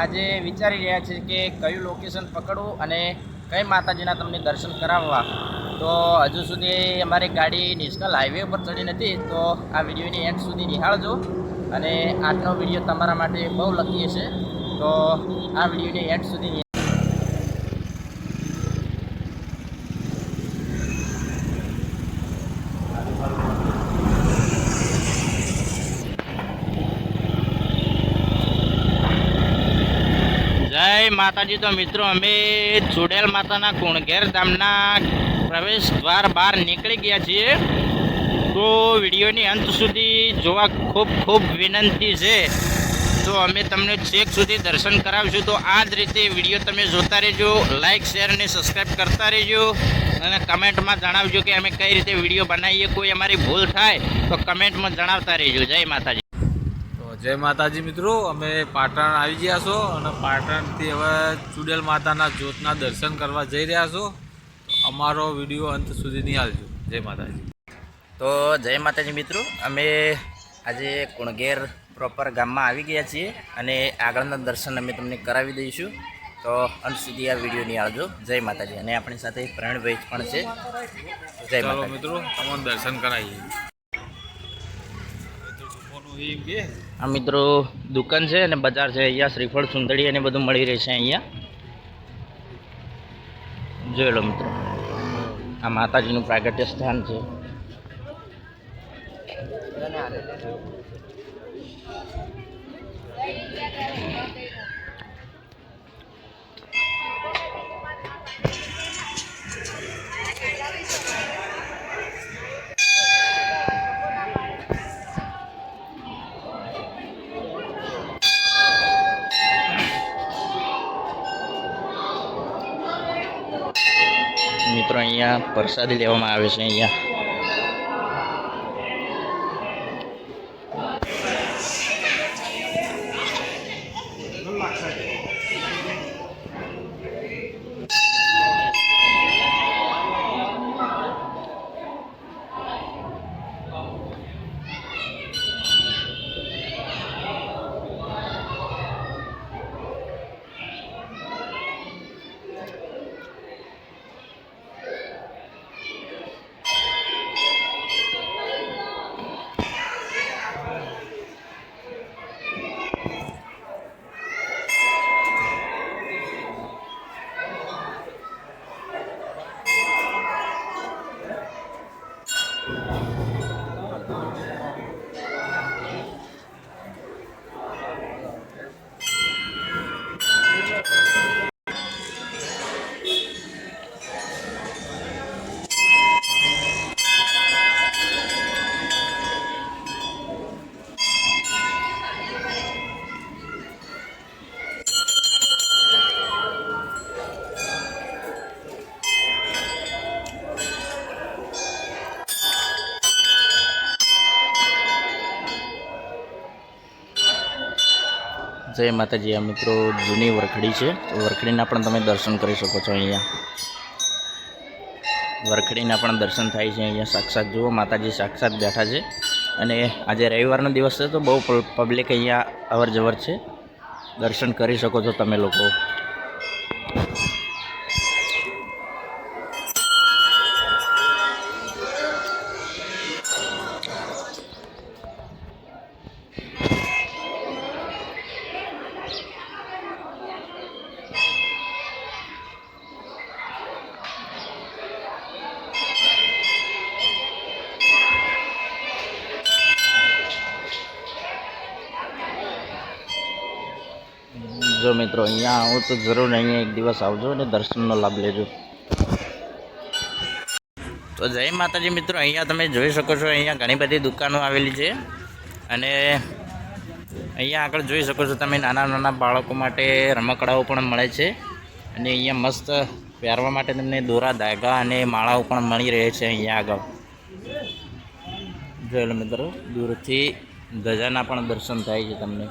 આજે વિચારી રહ્યા છે કે કયું લોકેશન પકડવું અને કઈ માતાજીના તમને દર્શન કરાવવા. તો હજુ સુધી અમારી ગાડી નેશનલ હાઈવે પર ચડી નથી, તો આ વિડીયોની એન્ડ સુધી નિહાળજો. અને આજનો વીડિયો તમારા માટે બહુ લકી હશે. તો આ વિડીયોની એન્ડ સુધી જય માતાજી. તો મિત્રો, અમે ચુડેલ માતાના કુણઘેર ધામના પ્રવેશ દ્વાર બહાર નીકળી ગયા છીએ. તો વિડીયોની અંત સુધી જોવા ખૂબ ખૂબ વિનંતી છે. તો અમે તમને છેક સુધી દર્શન કરાવશું. તો આ જ રીતે વીડિયો તમે જોતા રહેજો. લાઇક શેર અને સબસ્ક્રાઈબ કરતા રહેજો. અને કમેન્ટમાં જણાવજો કે અમે કઈ રીતે વીડિયો બનાવીએ, કોઈ અમારી ભૂલ થાય તો કમેન્ટમાં જણાવતા રહેજો. જય માતાજી. જય માતાજી મિત્રો અમે પાટણ આવી ગયા છો અને પાટણથી હવે ચુડેલ માતાના જ્યોતના દર્શન કરવા જઈ રહ્યા છો. તો અમારો વીડિયો અંત સુધી નિહાળજો. જય માતાજી. તો જય માતાજી મિત્રો અમે આજે કુણગેર પ્રોપર ગામમાં આવી ગયા છીએ અને આગળના દર્શન અમે તમને કરાવી દઈશું. તો અંત સુધી આ વીડિયો નિહાળજો. જય માતાજી. અને આપણી સાથે પ્રવીણભાઈ પણ છે. જય માતા મિત્રો અમને દર્શન કરાવીએ. આ મિત્રો દુકાન છે અને બજાર છે અહીંયા, શ્રીફળ સુંદડી અને બધું મળી રહેશે અહીંયા. જોઈ લો મિત્રો. આ માતાજીનું પ્રાગટ્ય સ્થાન છે. મિત્રો અહીંયા પ્રસાદી લેવામાં આવે છે અહીંયા. જય માતાજી, આ મિત્રો જૂની વરખડી છે. વરખડીના પણ તમે દર્શન કરી શકો છો અહીંયા. વરખડીના પણ દર્શન થાય છે અહીંયા. સાક્ષાત જુઓ, માતાજી સાક્ષાત બેઠા છે. અને આજે રવિવારનો દિવસ છે, તો બહુ પબ્લિક અહીંયા અવર જવર છે. દર્શન કરી શકો છો તમે લોકો. જો મિત્રો, અહીંયા આવો તો જરૂર અહીંયા એક દિવસ આવજો અને દર્શનનો લાભ લેજો. તો જય માતાજી મિત્રો, અહીંયા તમે જોઈ શકો છો, અહીંયા ઘણી બધી દુકાનો આવેલી છે. અને અહીંયા આગળ જોઈ શકો છો તમે નાના નાના બાળકો માટે રમકડાઓ પણ મળે છે. અને અહીંયા મસ્ત પહેરવા માટે તમને દોરા ધાગા અને માળાઓ પણ મળી રહે છે અહીંયા આગળ. જોયેલો મિત્રો, દૂરથી ધજાના પણ દર્શન થાય છે તમને.